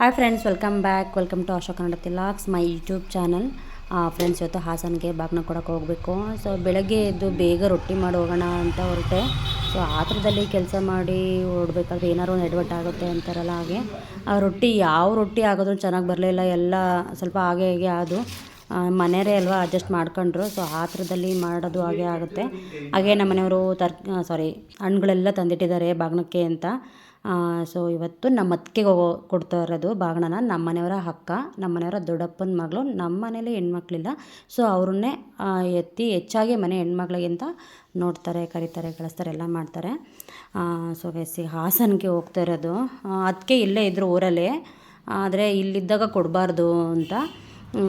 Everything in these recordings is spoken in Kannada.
Hi friends welcome back welcome to Ashoka Kannada ತಿಲಾಕ್ಸ್ my YouTube channel friends ಇವತ್ತು ಹಾಸನ್ಗೆ ಬಾಗ್ನ ಕೊಡೋಕೆ ಹೋಗಬೇಕು. ಸೊ ಬೆಳಗ್ಗೆ ಎದ್ದು ಬೇಗ ರೊಟ್ಟಿ ಮಾಡಿ ಹೋಗೋಣ ಅಂತ ಹೊರಟೆ. ಸೊ ಆತ್ರದಲ್ಲಿ ಕೆಲಸ ಮಾಡಿ ಓಡಬೇಕಾದ್ರೆ ಏನಾದ್ರು ಒಂದು ಎಡವಟ್ಟು ಆಗುತ್ತೆ ಅಂತಾರಲ್ಲ ಹಾಗೆ. ಆ ರೊಟ್ಟಿ ಯಾವ ರೊಟ್ಟಿ ಆಗೋದ್ರೂ ಚೆನ್ನಾಗಿ ಬರಲಿಲ್ಲ ಎಲ್ಲ ಸ್ವಲ್ಪ ಹಾಗೆ ಹೇಗೆ ಅದು ಮನೆಯವರೇ ಅಲ್ವಾ ಅಡ್ಜಸ್ಟ್ ಮಾಡ್ಕೊಂಡ್ರು. ಸೊ ಆ ಥರದಲ್ಲಿ ಮಾಡೋದು ಹಾಗೆ ಆಗುತ್ತೆ. ಹಾಗೆ ನಮ್ಮ ಮನೆಯವರು ತರ್ ಸಾರಿ ಹಣ್ಣುಗಳೆಲ್ಲ ತಂದಿಟ್ಟಿದ್ದಾರೆ ಬಾಗ್ನಕ್ಕೆ ಅಂತ. ಸೊ ಇವತ್ತು ನಮ್ಮ ಅತ್ತಿಗೆಗೆ ಕೊಡ್ತಾ ಇರೋದು ಬಾಗಣನ ನಮ್ಮ ಮನೆಯವರ ಅಕ್ಕ, ನಮ್ಮ ಮನೆಯವರ ದೊಡ್ಡಪ್ಪನ ಮಗಳು, ನಮ್ಮ ಮನೇಲಿ ಹೆಣ್ಮಕ್ಳಿಲ್ಲ. ಸೊ ಅವ್ರನ್ನೇ ಎತ್ತಿ ಹೆಚ್ಚಾಗಿ ಮನೆ ಹೆಣ್ಮಕ್ಳಿಗಿಂತ ನೋಡ್ತಾರೆ, ಕರೀತಾರೆ, ಕಳಿಸ್ತಾರೆ, ಎಲ್ಲ ಮಾಡ್ತಾರೆ. ಸೊ ಬೇಸಿ ಹಾಸನಕ್ಕೆ ಹೋಗ್ತಾ ಇರೋದು. ಅದಕ್ಕೆ ಇಲ್ಲೇ ಇದ್ದರು ಊರಲ್ಲೇ, ಆದರೆ ಇಲ್ಲಿದ್ದಾಗ ಕೊಡಬಾರ್ದು ಅಂತ.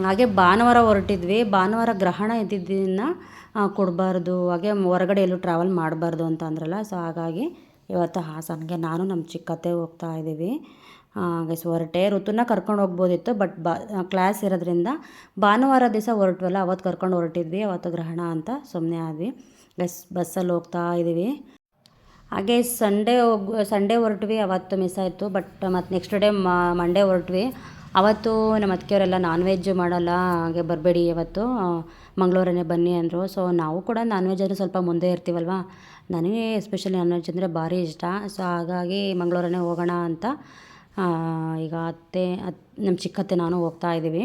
ಹಾಗೆ ಭಾನುವಾರ ಹೊರಟಿದ್ವಿ. ಭಾನುವಾರ ಗ್ರಹಣ ಇದ್ದಿದ್ದನ್ನು ಕೊಡಬಾರ್ದು. ಹಾಗೆ ಹೊರಗಡೆ ಎಲ್ಲೂ ಟ್ರಾವೆಲ್ ಮಾಡಬಾರ್ದು ಅಂತ ಅಂದ್ರಲ್ಲ. ಸೊ ಹಾಗಾಗಿ ಇವತ್ತು ಹಾಸನ್ಗೆ ನಾನು ನಮ್ಮ ಚಿಕ್ಕತ್ತೆ ಹೋಗ್ತಾ ಇದ್ದೀವಿ. ಗೈಸ್ ಹೊರಟೆ ಋತುನ ಕರ್ಕೊಂಡು ಹೋಗ್ಬೋದಿತ್ತು ಬಟ್ ಬಾ ಕ್ಲಾಸ್ ಇರೋದ್ರಿಂದ ಭಾನುವಾರ ದಿವಸ ಹೊರಟ್ವಲ್ಲ, ಅವತ್ತು ಕರ್ಕೊಂಡು ಹೊರಟಿದ್ವಿ, ಅವತ್ತು ಗ್ರಹಣ ಅಂತ ಸುಮ್ಮನೆ ಆದ್ವಿ. ಗೈಸ್ ಬಸ್ಸಲ್ಲಿ ಹೋಗ್ತಾ ಇದ್ದೀವಿ. ಹಾಗೆ ಸಂಡೇ ಹೋಗ್ ಸಂಡೇ ಹೊರಟ್ವಿ, ಅವತ್ತು ಮಿಸ್ ಆಯಿತು ಬಟ್ ಮತ್ತು ನೆಕ್ಸ್ಟ್ ಡೇ ಮಂಡೇ ಹೊರಟ್ವಿ. ಅವತ್ತು ನಮ್ಮ ಅತ್ತಿಗೆಯವರೆಲ್ಲ ನಾನ್ ವೆಜ್ ಮಾಡಲ್ಲ, ಹಾಗೆ ಬರಬೇಡಿ ಅವತ್ತು ಮಂಗಳೂರನ್ನೇ ಬನ್ನಿ ಅಂದರು. ಸೊ ನಾವು ಕೂಡ ನಾನ್ ವೆಜ್ ಅಂದರೆ ಸ್ವಲ್ಪ ಮುಂದೆ ಇರ್ತೀವಲ್ವ? ನನಗೆ ಎಸ್ಪೆಷಲಿ ನಾನ್ ವೆಜ್ ಅಂದರೆ ಭಾರಿ ಇಷ್ಟ. ಸೊ ಹಾಗಾಗಿ ಮಂಗಳೂರನ್ನೇ ಹೋಗೋಣ ಅಂತ ಈಗ ಅತ್ತೆ, ಅತ್, ನಮ್ಮ ಚಿಕ್ಕತ್ತೆ ನಾನು ಹೋಗ್ತಾ ಇದ್ದೀವಿ.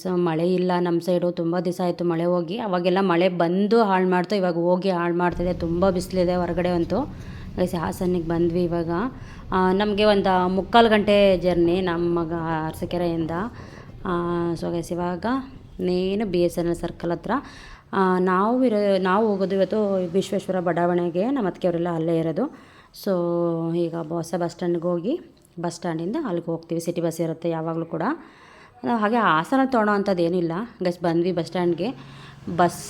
ಸೊ ಮಳೆ ಇಲ್ಲ, ನಮ್ಮ ಸೈಡು ತುಂಬ ದಿವಸ ಆಯಿತು ಮಳೆ ಹೋಗಿ. ಅವಾಗೆಲ್ಲ ಮಳೆ ಬಂದು ಹಾಳು ಮಾಡ್ತು, ಇವಾಗ ಹೋಗಿ ಹಾಳು ಮಾಡ್ತಿದೆ. ತುಂಬ ಬಿಸಿಲಿದೆ ಹೊರಗಡೆ ಅಂತೂ. ಗೈಸ್ ಹಾಸನಿಗೆ ಬಂದ್ವಿ ಇವಾಗ. ನಮಗೆ ಒಂದು ಮುಕ್ಕಾಲು ಗಂಟೆ ಜರ್ನಿ ನಮ್ಮ ಮಗ ಅರಸಿಕೆರೆಯಿಂದ. ಸೊ ಗೈಸ್ ಇವಾಗ ನೇನು B S N L circle ಹತ್ರ. ನಾವು ಇರೋ, ನಾವು ಹೋಗೋದು ಇವತ್ತು ವಿಶ್ವೇಶ್ವರ ಬಡಾವಣೆಗೆ, ನಮ್ಮ ಅತ್ತಿಗೆಯವರೆಲ್ಲ ಅಲ್ಲೇ ಇರೋದು. ಸೊ ಈಗ ಹೊಸ ಬಸ್ ಸ್ಟ್ಯಾಂಡ್ಗೆ ಹೋಗಿ, ಬಸ್ ಸ್ಟ್ಯಾಂಡಿಂದ ಅಲ್ಲಿಗೆ ಹೋಗ್ತೀವಿ. ಸಿಟಿ ಬಸ್ ಇರುತ್ತೆ ಯಾವಾಗಲೂ ಕೂಡ. ಹಾಗೆ ಹಾಸನ ತೊಗೊಳೋ ಅಂಥದ್ದು ಏನಿಲ್ಲ ಗಸ್, ಬಂದ್ವಿ ಬಸ್ ಸ್ಟ್ಯಾಂಡ್ಗೆ. ಬಸ್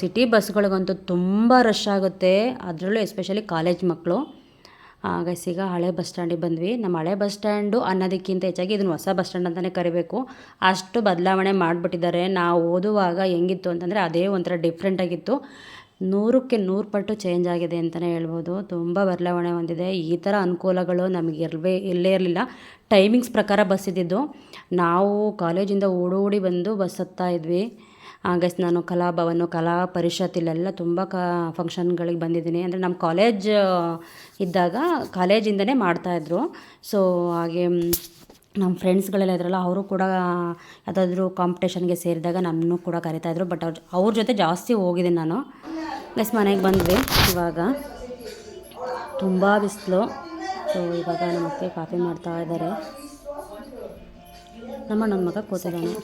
ಸಿಟಿ ಬಸ್ಗಳಿಗಂತೂ ತುಂಬ ರಶ್ ಆಗುತ್ತೆ. ಅದರಲ್ಲೂ ಎಸ್ಪೆಷಲಿ ಕಾಲೇಜ್ ಮಕ್ಕಳು. ಗೈಸ್ ಈಗ ಹಳೆ ಬಸ್ ಸ್ಟ್ಯಾಂಡಿಗೆ ಬಂದ್ವಿ. ನಮ್ಮ ಹಳೆ ಬಸ್ ಸ್ಟ್ಯಾಂಡು ಅನ್ನೋದಕ್ಕಿಂತ ಹೆಚ್ಚಾಗಿ ಇದನ್ನು ಹೊಸ ಬಸ್ ಸ್ಟ್ಯಾಂಡ್ ಅಂತಲೇ ಕರಿಬೇಕು. ಅಷ್ಟು ಬದಲಾವಣೆ ಮಾಡಿಬಿಟ್ಟಿದ್ದಾರೆ. ನಾವು ಓದುವಾಗ ಹೆಂಗಿತ್ತು ಅಂತಂದರೆ ಅದೇ ಒಂಥರ ಡಿಫ್ರೆಂಟಾಗಿತ್ತು ನೂರಕ್ಕೆ ನೂರು ಪಟ್ಟು ಚೇಂಜ್ ಆಗಿದೆ ಅಂತಲೇ ಹೇಳ್ಬೋದು. ತುಂಬ ಬದಲಾವಣೆ ಹೊಂದಿದೆ. ಈ ಥರ ಅನುಕೂಲಗಳು ನಮಗೆ ಇರಲೇ ಇಲ್ಲೇ ಇರಲಿಲ್ಲ. ಟೈಮಿಂಗ್ಸ್ ಪ್ರಕಾರ ಬಸ್ ಇದ್ದಿದ್ದು. ನಾವು ಕಾಲೇಜಿಂದ ಓಡೋಡಿ ಬಂದು ಬಸ್ ಹತ್ತಾ ಇದ್ವಿ. ಗೈಸ್ ನಾನು ಕಲಾಭವನ ಕಲಾ ಪರಿಷತ್ ಇಲ್ಲೆಲ್ಲ ತುಂಬ ಕ ಫಂಕ್ಷನ್ಗಳಿಗೆ ಬಂದಿದ್ದೀನಿ. ಅಂದರೆ ನಮ್ಮ ಕಾಲೇಜ್ ಇದ್ದಾಗ ಕಾಲೇಜಿಂದನೇ ಮಾಡ್ತಾಯಿದ್ರು ಸೊ ಹಾಗೆ ನಮ್ಮ ಫ್ರೆಂಡ್ಸ್ಗಳೆಲ್ಲ ಇದ್ರಲ್ಲ, ಅವರು ಕೂಡ, ಯಾವುದಾದ್ರೂ ಕಾಂಪಿಟೇಷನ್ಗೆ ಸೇರಿದಾಗ ನನ್ನನ್ನು ಕೂಡ ಕರಿತಾಯಿದ್ರು ಬಟ್ ಅವ್ರ ಅವ್ರ ಜೊತೆ ಜಾಸ್ತಿ ಹೋಗಿದ್ದೀನಿ ನಾನು. ಗೈಸ್ ಮನೆಗೆ ಬಂದ್ವಿ ಇವಾಗ. ತುಂಬ ಬಿಸಿಲು. ಸೊ ಇವಾಗ ನಮ್ಮ ಅತ್ತೆ ಕಾಫಿ ಮಾಡ್ತಾ ಇದ್ದಾರೆ ನಮ್ಮ ನನ್ನ ಮಗ ಕೂತಿದ್ದಾನೆ.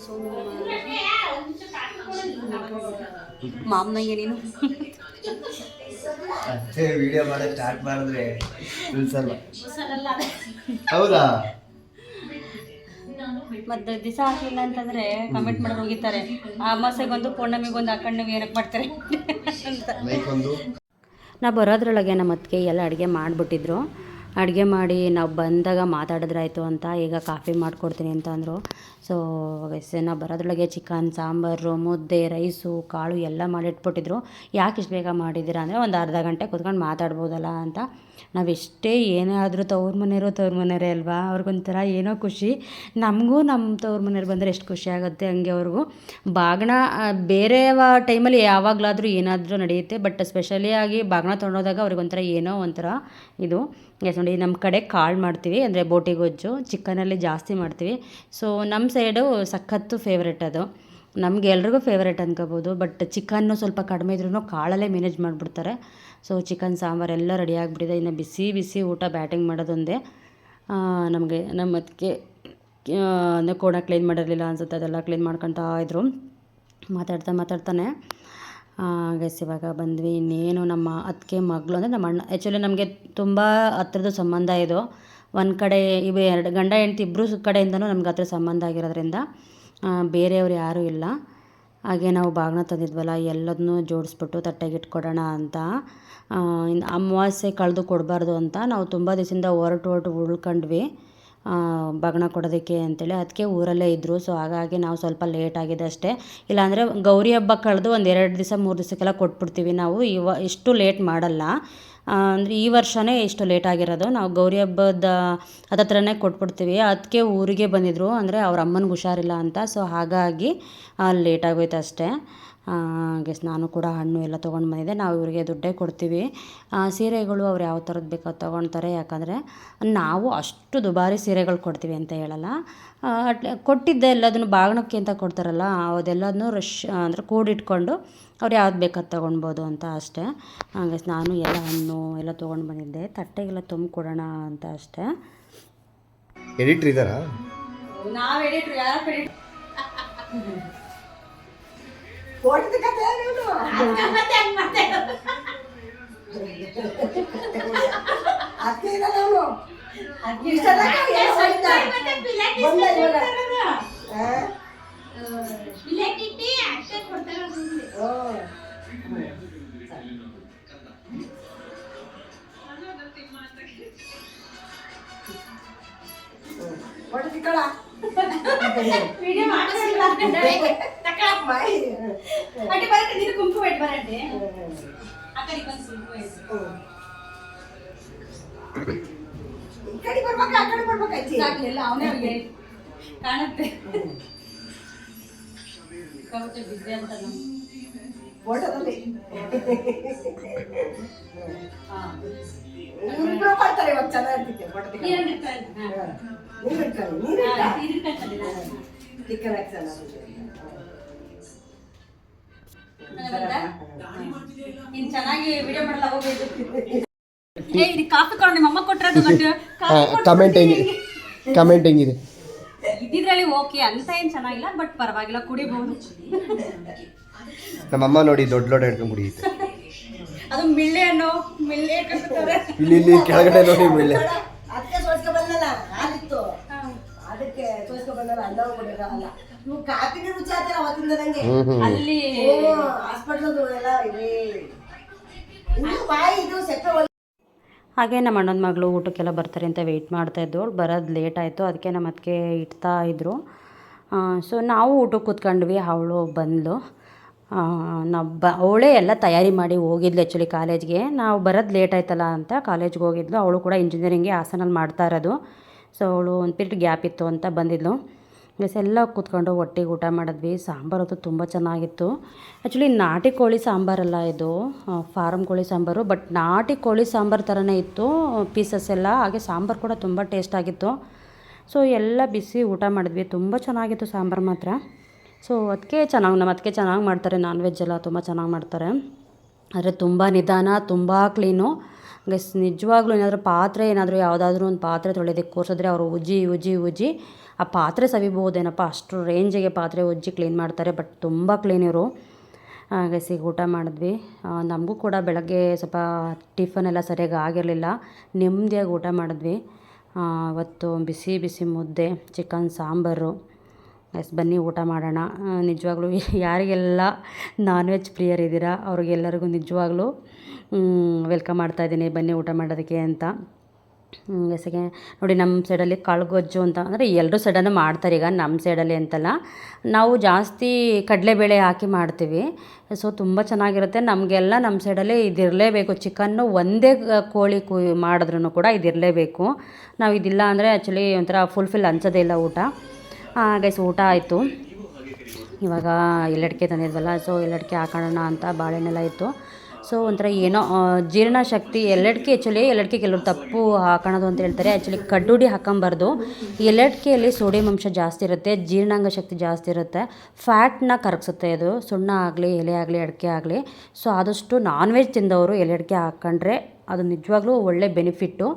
ಮಾಮನಂಗೆ ನೀನು ಅಷ್ಟೇ ವಿಡಿಯೋ ಮಾಡಕ್ ಸ್ಟಾರ್ಟ್ ಮಾಡಿದ್ರೆ ನಿಲ್ಸಲ್ಲ ಹೌದಾ? ಮತ್ತೆ ದಿವಸ ಹಾಕಿಲ್ಲ ಅಂತಂದ್ರೆ ಕಮೆಂಟ್ ಮಾಡೋರು ಹೋಗಿದ್ದಾರೆ ಅಮಾಸೆಗೊಂದು ಪೌರ್ಣಮಿಗೊಂದು ನೀವು ಏನಕ್ಕೆ ಮಾಡ್ತಾರೆ? ಅಂತ ನಾ ಬರೋದ್ರೊಳಗೆ ನಮ್ಮ ಅತ್ತಿಗೆ ಎಲ್ಲ ಅಡುಗೆ ಮಾಡಿಬಿಟ್ಟಿದ್ರು. ಅಡುಗೆ ಮಾಡಿ ನಾವು ಬಂದಾಗ ಮಾತಾಡಿದ್ರಾಯ್ತು ಅಂತ ಈಗ ಕಾಫಿ ಮಾಡಿಕೊಡ್ತೀನಿ ಅಂತ ಅಂದರು ಸೊ ನಾವು ಬರೋದ್ರೊಳಗೆ ಚಿಕನ್, ಸಾಂಬಾರು, ಮುದ್ದೆ, ರೈಸು, ಕಾಳು ಎಲ್ಲ ಮಾಡಿಟ್ಬಿಟ್ಟಿದ್ರು. ಯಾಕೆ ಇಷ್ಟು ಬೇಗ ಮಾಡಿದ್ದೀರಾ ಅಂದರೆ ಒಂದು ಅರ್ಧ ಗಂಟೆ ಕುತ್ಕೊಂಡು ಮಾತಾಡ್ಬೋದಲ್ಲ ಅಂತ. ನಾವು ಎಷ್ಟೇ ಏನೇ ಆದರೂ ತವ್ರ ಮನೆಯವರು ತವ್ರ ಮನೆಯವರೇ ಅಲ್ವಾ? ಅವ್ರಿಗೊಂಥರ ಏನೋ ಖುಷಿ. ನಮಗೂ ನಮ್ಮ ತವ್ರ ಮನೆಯವ್ರು ಬಂದರೆ ಎಷ್ಟು ಖುಷಿ ಆಗುತ್ತೆ ಹಂಗೆ ಅವ್ರಿಗೂ. ಬಾಗಿಣ ಬೇರೆ ಟೈಮಲ್ಲಿ ಯಾವಾಗಲಾದರೂ ಏನಾದರೂ ನಡೆಯುತ್ತೆ, ಬಟ್ ಸ್ಪೆಷಲಿ ಆಗಿ ಬಾಗಿಣ ತೊಗೊಂಡೋದಾಗ ಅವ್ರಿಗೊಂಥರ ಏನೋ ಒಂಥರ ಇದು. ಎಸ್ ನೋಡಿ ನಮ್ಮ ಕಡೆ ಕಾಳು ಮಾಡ್ತೀವಿ, ಅಂದರೆ ಬೋಟಿ ಗೊಜ್ಜು ಚಿಕನಲ್ಲಿ ಜಾಸ್ತಿ ಮಾಡ್ತೀವಿ. ಸೊ ನಮ್ಮ ಸೈಡು ಸಖತ್ತು ಫೇವ್ರೆಟ್ ಅದು. ನಮ್ಗೆ ಎಲ್ರಿಗೂ ಫೇವ್ರೇಟ್ ಅನ್ಕೋಬೋದು ಬಟ್ ಚಿಕನ್ನು ಸ್ವಲ್ಪ ಕಡಿಮೆ ಇದ್ರೂ ಕಾಳಲ್ಲೇ ಮ್ಯಾನೇಜ್ ಮಾಡಿಬಿಡ್ತಾರೆ. ಸೊ ಚಿಕನ್ ಸಾಂಬಾರು ಎಲ್ಲ ರೆಡಿ ಆಗಿಬಿಟ್ಟಿದೆ. ಇನ್ನು ಬಿಸಿ ಬಿಸಿ ಊಟ ಬ್ಯಾಟಿಂಗ್ ಮಾಡೋದೊಂದೇ. ನಮಗೆ ನಮ್ಮ ಅದಕ್ಕೆ ಕೋಣ ಕ್ಲೀನ್ ಮಾಡಿರಲಿಲ್ಲ ಅನ್ಸುತ್ತೆ, ಅದೆಲ್ಲ ಕ್ಲೀನ್ ಮಾಡ್ಕೊತಾ ಇದ್ರು. ಮಾತಾಡ್ತಾ ಮಾತಾಡ್ತಾನೆ. ಗೈಸ್ ಇವಾಗ ಬಂದ್ವಿ. ಇನ್ನೇನು ನಮ್ಮ ಅತ್ತಿಗೆ ಮಗಳು ಅಂದರೆ ನಮ್ಮ ಅಣ್ಣ ಆ್ಯಕ್ಚುಲಿ ನಮಗೆ ತುಂಬ ಹತ್ರದ ಸಂಬಂಧ ಇದು. ಒಂದು ಕಡೆ ಇವು, ಎರಡು ಗಂಡ, ಹೆಂಡ್ತಿ ಇಬ್ಬರು ಕಡೆಯಿಂದನೂ ನಮ್ಗೆ ಹತ್ರ ಸಂಬಂಧ ಆಗಿರೋದ್ರಿಂದ. ಬೇರೆಯವ್ರು ಯಾರೂ ಇಲ್ಲ. ಹಾಗೆ ನಾವು ಬಾಗಿನ ತಂದಿದ್ವಲ್ಲ ಎಲ್ಲದನ್ನೂ ಜೋಡಿಸ್ಬಿಟ್ಟು ತಟ್ಟೆಗೆ ಇಟ್ಕೊಡೋಣ ಅಂತ ಅಮಾವಾಸ್ಯೆ ಕಳೆದು ಕೊಡಬಾರ್ದು ಅಂತ ನಾವು ತುಂಬ ದಿವಸದಿಂದ ಹೊರಟು ಹೊರಟು ಉಳ್ಕೊಂಡ್ವಿ. ಬಾಗಿನ ಕೊಡೋದಕ್ಕೆ ಅಂತೇಳಿ. ಅದಕ್ಕೆ ಊರಲ್ಲೇ ಇದ್ದರು ಸೊ ಹಾಗಾಗಿ ನಾವು ಸ್ವಲ್ಪ ಲೇಟ್ ಆಗಿದೆ ಅಷ್ಟೇ. ಇಲ್ಲಾಂದರೆ ಗೌರಿ ಹಬ್ಬ ಕಳೆದು ಒಂದು ಎರಡು ದಿವಸ, ಮೂರು ದಿವಸಕ್ಕೆಲ್ಲ ಕೊಟ್ಬಿಡ್ತೀವಿ ನಾವು. ಇವ, ಇಷ್ಟು ಲೇಟ್ ಮಾಡಲ್ಲ. ಅಂದರೆ ಈ ವರ್ಷವೇ ಇಷ್ಟು ಲೇಟ್ ಆಗಿರೋದು. ನಾವು ಗೌರಿ ಹಬ್ಬದ ಅದತ್ರನೇ ಕೊಟ್ಬಿಡ್ತೀವಿ. ಅದಕ್ಕೆ ಊರಿಗೆ ಬಂದಿದ್ದರು ಅಂದರೆ ಅವ್ರ ಅಮ್ಮನಿಗೆ ಹುಷಾರಿಲ್ಲ ಅಂತ. ಸೊ ಹಾಗಾಗಿ ಲೇಟ್ ಆಗೋಯ್ತು ಅಷ್ಟೇ ಗೆಸ್ ನಾನು ಕೂಡ ಹಣ್ಣು ಎಲ್ಲ ತೊಗೊಂಡು ಬಂದಿದ್ದೆ ನಾವು ಇವರಿಗೆ ದುಡ್ಡೇ ಕೊಡ್ತೀವಿ. ಸೀರೆಗಳು ಅವ್ರು ಯಾವ ಥರದ್ದು ಬೇಕೋ ತೊಗೊಳ್ತಾರೆ ಯಾಕಂದರೆ ನಾವು ಅಷ್ಟು ದುಬಾರಿ ಸೀರೆಗಳು ಕೊಡ್ತೀವಿ ಅಂತ ಹೇಳಲ್ಲ. ಅಟ್ಲೆ ಅಟ್ಲ ಕೊಟ್ಟಿದ್ದೆ ಎಲ್ಲದನ್ನು ಬಾಗಿಣಕ್ಕೆ ಅಂತ ಕೊಡ್ತಾರಲ್ಲ ಅದೆಲ್ಲದನ್ನೂ ರಶ್ ಅಂದರೆ ಕೂಡಿಟ್ಕೊಂಡು ಅವ್ರು ಯಾವ್ದು ಬೇಕಾದ್ ತೊಗೊಳ್ಬೋದು ಅಂತ ಅಷ್ಟೇ. ಹಾಗೆ ನಾನು ಎಲ್ಲ ಹಣ್ಣು ಎಲ್ಲ ತೊಗೊಂಡು ಬಂದಿದ್ದೆ. ತಟ್ಟೆಗೆಲ್ಲ ತುಂಬಿಕೊಡೋಣ ಅಂತ ಅಷ್ಟೇ. ಎಡಿಟ್ರ್ ಇದ್ದಾರಾ? ನಾವು ಎಡಿಟ್ರ್ ಯಾರು ಕೋಟದ ಕತೆ ಅಕ್ಕಿ ಇರಲ್ಲ ಅವನು ಇಷ್ಟೆಲ್ಲ ಬಂದ ಇವಾಗ. ಹೊಡೆದಿಕ್ಕಳ అంటే బరట నీకు కుంకు పెట్టి బరండి అక్కడికి కొంచెం కుంకు వేసి ಇಕ್ಕಡಿ ಬರ್ಬೇಕ ಆ ಕಡೆ ಬರ್ಬೇಕಾಯ್ತಿ ಸಾಕ್ಲಿಲ್ಲ ಅವನೇ ಅವ್ರಿಗೆ ಕಾಣುತ್ತೆ ಕಾಣುತ್ತೆ ಬಿಸಿ ಅಂತ ಫೋಟೋದಲ್ಲಿ ಹಾ ನೀರು ಇರ್ತಾರೆ ನೀರು ಹಾಕ್ಸಲ್ಲ ನೀನ್ ಚೆನ್ನಾಗಿ ವಿಡಿಯೋ ಮಾಡಲ್ಲ ಹೋಗ್ಬೇಕು ಏ ಇದು ಕಾಫಿ ಕೊಂಡು ನಿಮ್ಮ ಅಮ್ಮ ಕೊಟ್ಟಿರೋದು ಗೊತ್ತು ಕಮೆಂಟ್ ಹೆಂಗಿದೆ ಕಮೆಂಟ್ ಹೆಂಗಿದೆ? ಇದ್ರಲ್ಲಿ ಓಕೆ ಅಂತ ಏನು ಚೆನ್ನಾಗಿಲ್ಲ ಬಟ್ ಪರವಾಗಿಲ್ಲ ಕುಡಿಬಹುದು ನಮ್ಮಮ್ಮ ನೋಡಿ ದೊಡ್ಡ ದೊಡ್ಡ ಹಿಡ್ಕೊಂಡು ಕುಡಿಯುತ್ತೆ. ಅದು ಮಿಳ್ಳೆ ಅನ್ನೋ ಮಿಳ್ಳೆ ಕಟ್ಟುತ್ತಾರೆ ಇಲ್ಲಿ ಇಲ್ಲಿ ಕೆಳಗಡೆ ನೋಡಿ ಮಿಳ್ಳೆ ಅದಕ್ಕೆ ಸೋಸ್ಕೊ ಬಂದಲ್ಲ ಹಾಲಿತ್ತು ಅದಕ್ಕೆ ಸೋಸ್ಕೊ ಬಂದಲ್ಲ ಅನ್ನ ಕೊಡಿರೋ ಅಲ್ಲ. ನೀವು ಕಾಪಿಗೆ ರುಚಿ ಆತರ ಅವತ್ತಿಂದ ನಂಗೆ. ಅಲ್ಲಿ ಹಾಸ್ಪಿಟಲ್ ಎಲ್ಲ ಇದೆ. ಬಾಯಿ ಇದು ಸೆಪ್ಟೆ ಹಾಗೆ ನಮ್ಮ ಅಣ್ಣನ ಮಗಳು ಊಟಕ್ಕೆಲ್ಲ ಬರ್ತಾರೆ ಅಂತ ವೆಯ್ಟ್ ಮಾಡ್ತಾ ಅವ್ಳು ಬರೋದು ಲೇಟ್ ಆಯಿತು ಅದಕ್ಕೆ ನಮ್ಮ ಅದಕ್ಕೆ ಇಡ್ತಾ ಇದ್ದರು ಸೊ ನಾವು ಊಟಕ್ಕೆ ಕೂತ್ಕೊಂಡ್ವಿ ಅವಳು ಬಂದಳು. ನಾವು ಬ, ಅವಳೇ ಎಲ್ಲ ತಯಾರಿ ಮಾಡಿ ಹೋಗಿದ್ಲು ಆ್ಯಕ್ಚುಲಿ ಕಾಲೇಜ್ಗೆ. ನಾವು ಬರೋದು ಲೇಟ್ ಆಯ್ತಲ್ಲ ಅಂತ ಕಾಲೇಜ್ಗೆ ಹೋಗಿದ್ಲು. ಅವಳು ಕೂಡ ಇಂಜಿನಿಯರಿಂಗ್ಗೆ ಹಾಸನಲ್ಲಿ ಮಾಡ್ತಾ ಇರೋದು. ಸೊ ಅವಳು ಒಂದು ಪೀರಿಯಡ್ ಗ್ಯಾಪ್ ಇತ್ತು ಅಂತ ಬಂದಿದ್ಲು. ಬಸ್ ಎಲ್ಲ ಕೂತ್ಕೊಂಡು ಒಟ್ಟಿಗೆ ಊಟ ಮಾಡಿದ್ವಿ. ಸಾಂಬಾರು ಅಂತೂ ತುಂಬ ಚೆನ್ನಾಗಿತ್ತು. ಆ್ಯಕ್ಚುಲಿ ನಾಟಿ ಕೋಳಿ ಸಾಂಬಾರಲ್ಲ ಇದು. ಫಾರಮ್ ಕೋಳಿ ಸಾಂಬಾರು. ಬಟ್ ನಾಟಿ ಕೋಳಿ ಸಾಂಬಾರು ಥರನೇ ಇತ್ತು. ಪೀಸಸ್ ಎಲ್ಲ. ಹಾಗೆ ಸಾಂಬಾರು ಕೂಡ ತುಂಬ ಟೇಸ್ಟ್ ಆಗಿತ್ತು. ಸೊ ಎಲ್ಲ ಬಿಸಿ ಊಟ ಮಾಡಿದ್ವಿ. ತುಂಬ ಚೆನ್ನಾಗಿತ್ತು ಸಾಂಬಾರು ಮಾತ್ರ. ಸೊ ಅದಕ್ಕೆ ಚೆನ್ನಾಗಿ, ನಮ್ಮ ಅದಕ್ಕೆ ಚೆನ್ನಾಗಿ ಮಾಡ್ತಾರೆ ನಾನ್ ವೆಜ್ ಎಲ್ಲ ತುಂಬ ಚೆನ್ನಾಗಿ ಮಾಡ್ತಾರೆ. ಆದರೆ ತುಂಬ ನಿಧಾನ, ತುಂಬ ಕ್ಲೀನು ಗಸ್ ನಿಜವಾಗ್ಲೂ ಏನಾದರೂ ಪಾತ್ರೆ ಏನಾದರೂ ಯಾವುದಾದ್ರೂ ಒಂದು ಪಾತ್ರೆ ತೊಳೆಯೋದಕ್ಕೆ ಕೋರ್ಸಿದ್ರೆ ಅವರು ಉಜ್ಜಿ ಉಜ್ಜಿ ಉಜ್ಜಿ ಆ ಪಾತ್ರೆ ಸವಿಬೋದೇನಪ್ಪ? ಅಷ್ಟು ರೇಂಜಿಗೆ ಪಾತ್ರೆ ಉಜ್ಜಿ ಕ್ಲೀನ್ ಮಾಡ್ತಾರೆ ಬಟ್ ತುಂಬ ಕ್ಲೀನ್ ಇವರು. ಗಸಿಗೆ ಊಟ ಮಾಡಿದ್ವಿ. ನಮಗೂ ಕೂಡ ಬೆಳಗ್ಗೆ ಸ್ವಲ್ಪ ಟಿಫನ್ ಎಲ್ಲ ಸರಿಯಾಗಿ ಆಗಿರಲಿಲ್ಲ. ನೆಮ್ಮದಿಯಾಗಿ ಊಟ ಮಾಡಿದ್ವಿ. ಅವತ್ತು ಬಿಸಿ ಬಿಸಿ ಮುದ್ದೆ ಚಿಕನ್ ಸಾಂಬಾರು. ಎಸ್, ಬನ್ನಿ ಊಟ ಮಾಡೋಣ. ನಿಜವಾಗ್ಲೂ ಯಾರಿಗೆಲ್ಲ ನಾನ್ ವೆಜ್ ಪ್ರಿಯರ್ ಇದ್ದೀರಾ, ಅವ್ರಿಗೆಲ್ಲರಿಗೂ ನಿಜವಾಗ್ಲೂ ವೆಲ್ಕಮ್ ಮಾಡ್ತಾಯಿದ್ದೀನಿ ಬನ್ನಿ ಊಟ ಮಾಡೋದಕ್ಕೆ ಅಂತ. ಎಸಗೆ ನೋಡಿ ನಮ್ಮ ಸೈಡಲ್ಲಿ ಕಾಳುಗೊಜ್ಜು ಅಂತ, ಅಂದರೆ ಎಲ್ಲರೂ ಸೈಡನ್ನು ಮಾಡ್ತಾರೆ ಈಗ ನಮ್ಮ ಸೈಡಲ್ಲಿ ಅಂತಲ್ಲ. ನಾವು ಜಾಸ್ತಿ ಕಡಲೆಬೇಳೆ ಹಾಕಿ ಮಾಡ್ತೀವಿ. ಸೊ ತುಂಬ ಚೆನ್ನಾಗಿರುತ್ತೆ. ನಮಗೆಲ್ಲ ನಮ್ಮ ಸೈಡಲ್ಲಿ ಇದಿರಲೇಬೇಕು. ಚಿಕನ್ನು ಒಂದೇ ಕೋಳಿ ಕು ಮಾಡಿದ್ರೂ ಕೂಡ ಇದಿರಲೇಬೇಕು. ನಾವು ಇದಿಲ್ಲ ಅಂದರೆ ಆ್ಯಕ್ಚುಲಿ ಒಂಥರ ಫುಲ್ಫಿಲ್ ಅನ್ಸೋದೇ ಇಲ್ಲ ಊಟ. ಗೈಸ್ ಊಟ ಆಯಿತು. ಇವಾಗ ಎಲ್ಲಡಿಕೆ ತಂದಿದ್ವಲ್ಲ ಸೊ ಎಲ್ಲಡಿಕೆ ಹಾಕೋಣ ಅಂತ ಬಾಳೆಹಣ್ಣೆಲ್ಲ ಇತ್ತು. ಸೊ ಒಂಥರ ಏನೋ ಜೀರ್ಣ ಜೀರ್ಣಶಕ್ತಿ ಎಲ್ಲಡಿಕೆ ಆ್ಯಕ್ಚುಲಿ ಎಲ್ಲಡಿಕೆ ಕೆಲವರು ತಪ್ಪು ಹಾಕೋಣದು ಅಂತ ಹೇಳ್ತಾರೆ. ಆ್ಯಕ್ಚುಲಿ ಕಡ್ಡುಡಿ ಹಾಕೊಂಬಾರ್ದು. ಎಲ್ಲಡಿಕೆಯಲ್ಲಿ ಸೋಡಿಯಂ ಅಂಶ ಜಾಸ್ತಿ ಇರುತ್ತೆ, ಜೀರ್ಣಾಂಗ ಶಕ್ತಿ ಜಾಸ್ತಿ ಇರುತ್ತೆ. ಫ್ಯಾಟ್ನ ಕರಗಿಸುತ್ತೆ ಇದು ಸುಣ್ಣ ಆಗಲಿ, ಎಲೆ ಆಗಲಿ, ಅಡಿಕೆ ಆಗಲಿ. ಸೊ ಆದಷ್ಟು ನಾನ್ ವೆಜ್ ತಿಂದವರು ಎಲ್ಲಡಿಕೆ ಹಾಕ್ಕೊಂಡ್ರೆ ಅದು ನಿಜವಾಗ್ಲೂ ಒಳ್ಳೆ ಬೆನಿಫಿಟ್ಟು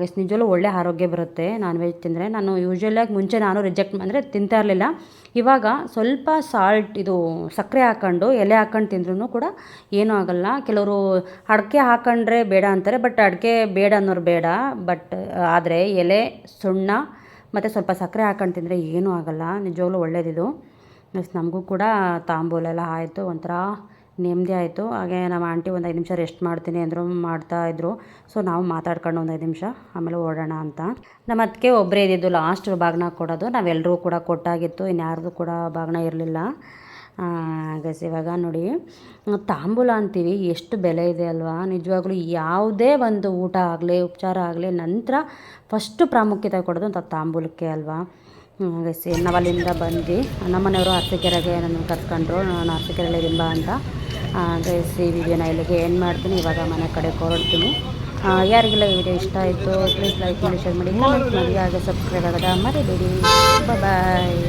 ಗೈಸ್ ನಿಜವಲ್ಲೂ ಒಳ್ಳೆ ಆರೋಗ್ಯ ಬರುತ್ತೆ ನಾನ್ ವೆಜ್ ತಿಂದರೆ. ನಾನು ಯೂಶ್ವಲಾಗಿ ಮುಂಚೆ ನಾನು ರಿಜೆಕ್ಟ್ ಅಂದರೆ ತಿಂತಾ ಇರಲಿಲ್ಲ. ಇವಾಗ ಸ್ವಲ್ಪ ಸಾಲ್ಟ್ ಇದು ಸಕ್ಕರೆ ಹಾಕ್ಕೊಂಡು ಎಲೆ ಹಾಕ್ಕೊಂಡು ತಿಂದ್ರೂ ಕೂಡ ಏನೂ ಆಗಲ್ಲ. ಕೆಲವರು ಅಡಿಕೆ ಹಾಕೊಂಡ್ರೆ ಬೇಡ ಅಂತಾರೆ ಬಟ್ ಅಡಿಕೆ ಬೇಡ ಅನ್ನೋರು ಬೇಡ. ಬಟ್ ಆದರೆ ಎಲೆ, ಸುಣ್ಣ, ಮತ್ತು ಸ್ವಲ್ಪ ಸಕ್ಕರೆ ಹಾಕೊಂಡು ತಿಂದರೆ ಏನೂ ಆಗಲ್ಲ. ನಿಜವಾಗ್ಲೂ ಒಳ್ಳೇದಿದು. ನೆಕ್ಸ್ಟ್ ನಮಗೂ ಕೂಡ ತಾಂಬೂಲೆಲ್ಲ ಆಯಿತು. ಒಂಥರ ನೆಮ್ಮದಿ ಆಯಿತು. ಹಾಗೆ ನಮ್ಮ ಆಂಟಿ ಒಂದು ಐದು ನಿಮಿಷ ರೆಸ್ಟ್ ಮಾಡ್ತೀನಿ ಅಂದರು, ಮಾಡ್ತಾ ಇದ್ರು. ಸೊ ನಾವು ಮಾತಾಡ್ಕೊಂಡು ಒಂದು ಐದು ನಿಮಿಷ, ಆಮೇಲೆ ಓಡೋಣ ಅಂತ. ನಮ್ಮ ಅದಕ್ಕೆ ಒಬ್ಬರೇ ಇದ್ದಿದ್ದು ಲಾಸ್ಟ್ ಬಾಗ್ನ ಕೊಡೋದು. ನಾವೆಲ್ಲರೂ ಕೂಡ ಕೊಟ್ಟಾಗಿತ್ತು. ಇನ್ಯಾರ್ದು ಕೂಡ ಬಾಗ್ನ ಇರಲಿಲ್ಲ. ಗಸ್ ಇವಾಗ ನೋಡಿ, ತಾಂಬೂಲ ಅಂತೀವಿ. ಎಷ್ಟು ಬೆಲೆ ಇದೆ ಅಲ್ವಾ? ನಿಜವಾಗ್ಲೂ ಯಾವುದೇ ಒಂದು ಊಟ ಆಗಲಿ, ಉಪಚಾರ ಆಗಲಿ, ನಂತರ ಫಸ್ಟು ಪ್ರಾಮುಖ್ಯತೆ ಕೊಡೋದು ಅಂತ ತಾಂಬೂಲಕ್ಕೆ ಅಲ್ವಾ? ಗಸಿ ನಾವು ಅಲ್ಲಿಂದ ಬಂದ್ವಿ ನಮ್ಮನೆಯವರು ಅರಸೀಕೆರೆಗೆ ನನ್ನ ಕರ್ಕೊಂಡ್ರು ನಾನು ಅರಸೀಕೆರೆಯಲ್ಲಿ ಬಾ ಅಂತ. ಗೈಸ್ ಈ ವಿಡಿಯೋನ ಇಲ್ಲಿಗೆ ಏನು ಮಾಡ್ತೀನಿ. ಇವಾಗ ಮನೆ ಕಡೆ ಹೊರಡ್ತೀನಿ. ಯಾರಿಗೆಲ್ಲ ಈ ವಿಡಿಯೋ ಇಷ್ಟ ಆಯಿತು ಪ್ಲೀಸ್ ಲೈಕ್ ಮಾಡಿ ಶೇರ್ ಮಾಡಿ ಕಮೆಂಟ್ ಮಾಡಿ ಹಾಗೆ ಸಬ್ಸ್ಕ್ರೈಬ್ ಆಗೋದ ಮರಿಬೇಡಿ. ಬಾಯ್